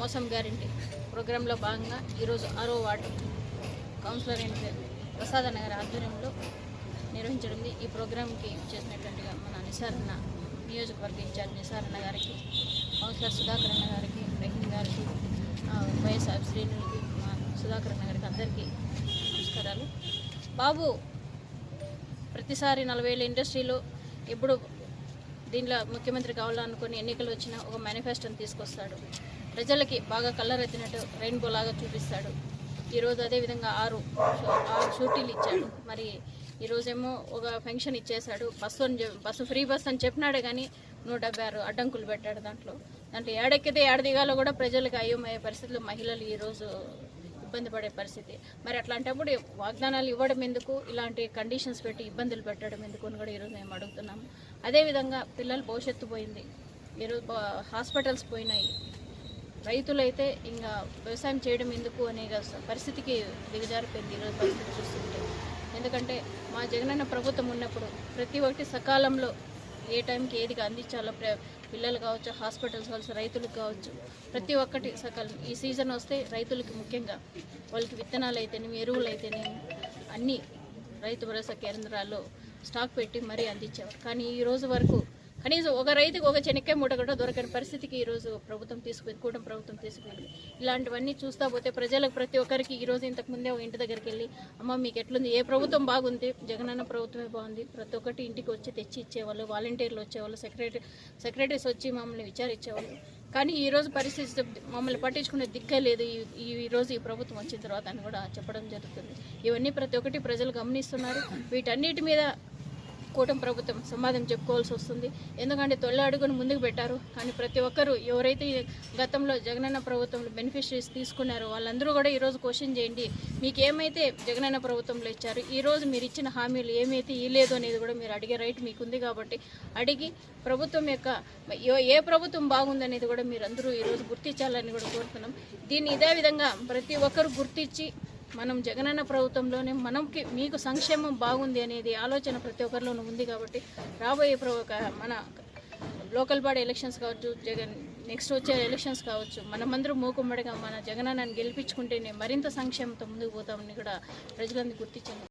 మోసం గ్యారంటీ. ప్రోగ్రాంలో భాగంగా ఈరోజు ఆరో వార్డు కౌన్సిలర్ అయిన ప్రసాద నగర్ ఆధ్వర్యంలో నిర్వహించడం ఈ ప్రోగ్రాంకి చేసినటువంటిగా మన నిసారణ నియోజకవర్గ ఇన్ఛార్జ్ నిసారణ గారికి కౌన్సిలర్ సుధాకర్ అన్న గారికి రహీం గారికి వైఎస్ఆర్ శ్రేణులకి మా సుధాకర్ అన్న గారికి అందరికీ నమస్కారాలు. బాబు ప్రతిసారి నలభై వేల ఇండస్ట్రీలో ఎప్పుడు దీనిలో ముఖ్యమంత్రి కావాలనుకుని ఎన్నికలు వచ్చినా ఒక మేనిఫెస్టోని తీసుకొస్తాడు. ప్రజలకి బాగా కళ్ళరెత్తినట్టు రెయిన్బో లాగా చూపిస్తాడు. ఈరోజు అదేవిధంగా ఆరు ఆరు షూటీలు ఇచ్చాడు. మరి ఈరోజేమో ఒక ఫంక్షన్ ఇచ్చేశాడు. బస్సు అని బస్సు ఫ్రీ బస్సు అని చెప్పినాడే కానీ నూట డెబ్బై ఆరు అడ్డంకులు పెట్టాడు దాంట్లో. దాంట్లో ఏడెక్కితే ఏడ దిగాలో కూడా ప్రజలకు అయోమయ్యే పరిస్థితులు మహిళలు ఈరోజు ఇబ్బంది పడే పరిస్థితి. మరి అట్లాంటప్పుడు వాగ్దానాలు ఇవ్వడం ఎందుకు? ఇలాంటి కండిషన్స్ పెట్టి ఇబ్బందులు పెట్టడం ఎందుకు అని కూడా ఈరోజు మేము అడుగుతున్నాము అదేవిధంగా పిల్లల భవిష్యత్తు పోయింది. ఈరోజు హాస్పిటల్స్ పోయినాయి. రైతులైతే ఇంకా వ్యవసాయం చేయడం ఎందుకు అనే పరిస్థితికి దిగజారిపోయింది ఈరోజు పరిస్థితి చూస్తుంటే. ఎందుకంటే మా జగనన్న ప్రభుత్వం ఉన్నప్పుడు ప్రతి ఒక్కటి సకాలంలో ఏ టైంకి ఏది అందించాలో ప్ర పిల్లలు కావచ్చు హాస్పిటల్స్ కావచ్చు రైతులకు కావచ్చు ప్రతి ఒక్కటి సకాలం ఈ సీజన్ వస్తే రైతులకి ముఖ్యంగా వాళ్ళకి విత్తనాలు అయితేనేమి ఎరువులు అయితేనేమి అన్నీ రైతు భరోసా కేంద్రాల్లో స్టాక్ పెట్టి మరీ అందించేవారు. కానీ ఈ రోజు వరకు కనీసం ఒక రైతుకు ఒక చెనక్కాయ మూట కూడా దొరకని పరిస్థితికి ఈ రోజు ప్రభుత్వం తీసుకుపోయింది కూటమి ప్రభుత్వం తీసుకుపోయింది. ఇలాంటివన్నీ చూస్తా పోతే ప్రజలకు ప్రతి ఒక్కరికి ఈరోజు ఇంతకుముందే ఇంతకు ముందే ఒక ఇంటి దగ్గరికి వెళ్ళి అమ్మ మీకు ఎట్లుంది? ఏ ప్రభుత్వం బాగుంది? జగనన్న ప్రభుత్వమే బాగుంది. ప్రతి ఒక్కటి ఇంటికి వచ్చి తెచ్చి ఇచ్చేవాళ్ళు వాలంటీర్లు వచ్చేవాళ్ళు సెక్రటరీ సెక్రటరీస్ వచ్చి మమ్మల్ని విచారించేవాళ్ళు. కానీ ఈరోజు పరిస్థితి మమ్మల్ని పట్టించుకునే దిక్కే లేదు ఈ- ఈరోజు ఈ రోజు ఈ ప్రభుత్వం వచ్చిన తర్వాత అని కూడా చెప్పడం జరుగుతుంది. ఇవన్నీ ప్రతి ఒక్కటి ప్రజలు గమనిస్తున్నారు. వీటన్నిటి మీద కూటమి ప్రభుత్వం సమాధానం చెప్పుకోవాల్సి వస్తుంది. ఎందుకంటే తొలి అడుగును ముందుకు పెట్టారు. కానీ ప్రతి ఒక్కరు ఎవరైతే గతంలో జగనన్న ప్రభుత్వంలో బెనిఫిషరీస్ తీసుకున్నారో వాళ్ళందరూ కూడా ఈరోజు క్వశ్చన్ చేయండి. మీకు ఏమైతే జగనన్న ప్రభుత్వంలో ఇచ్చారు ఈరోజు మీరు ఇచ్చిన హామీలు ఏమైతే ఇవ్వలేదు అనేది కూడా మీరు అడిగే రైట్ మీకు ఉంది కాబట్టి అడిగి ప్రభుత్వం యొక్క ఏ- ఏ ప్రభుత్వం బాగుందనేది కూడా మీరు అందరూ ఈరోజు గుర్తించాలని కూడా కోరుతున్నాం. దీన్ని ఇదే విధంగా ప్రతి ఒక్కరు గుర్తించి మనం జగనన్న ప్రభుత్వంలోనే మనకి మీకు సంక్షేమం బాగుంది అనేది ఆలోచన ప్రతి ఒక్కరిలోనూ ఉంది కాబట్టి రాబోయే ప్ర- ఒక మన లోకల్ బాడీ ఎలక్షన్స్ కావచ్చు జగన్ నెక్స్ట్ వచ్చే ఎలక్షన్స్ కావచ్చు మనమందరూ మూకుమ్మడిగా మన జగనన్నని గెలిపించుకుంటేనే మరింత సంక్షేమంతో ముందుకు పోతామని కూడా ప్రజలందరూ గుర్తించారు